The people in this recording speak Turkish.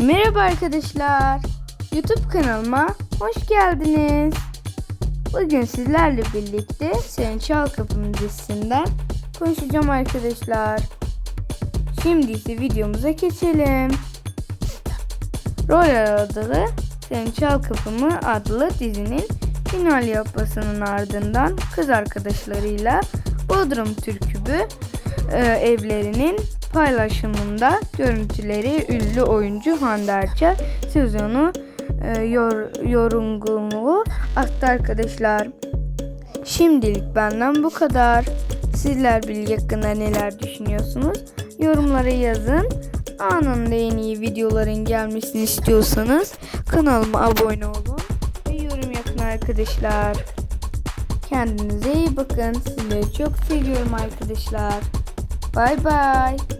Merhaba arkadaşlar. YouTube kanalıma hoş geldiniz. Bugün sizlerle birlikte Senin Çal Kapım dizisinden konuşacağım arkadaşlar. Şimdi ise videomuza geçelim. Rol aradığı Senin Çal Kapımı adlı dizinin final yapmasının ardından kız arkadaşlarıyla Bodrum Türkübü e, evlerinin paylaşımında görüntüleri ünlü oyuncu Hande Erçel sezonu e, yor, yorumluğu aktı arkadaşlar. Şimdilik benden bu kadar. Sizler bilgi hakkında neler düşünüyorsunuz? Yorumlara yazın. Anında en iyi videoların gelmesini istiyorsanız kanalıma abone olun ve yorum yapın arkadaşlar. Kendinize iyi bakın. Sizleri çok seviyorum arkadaşlar. Bay bay.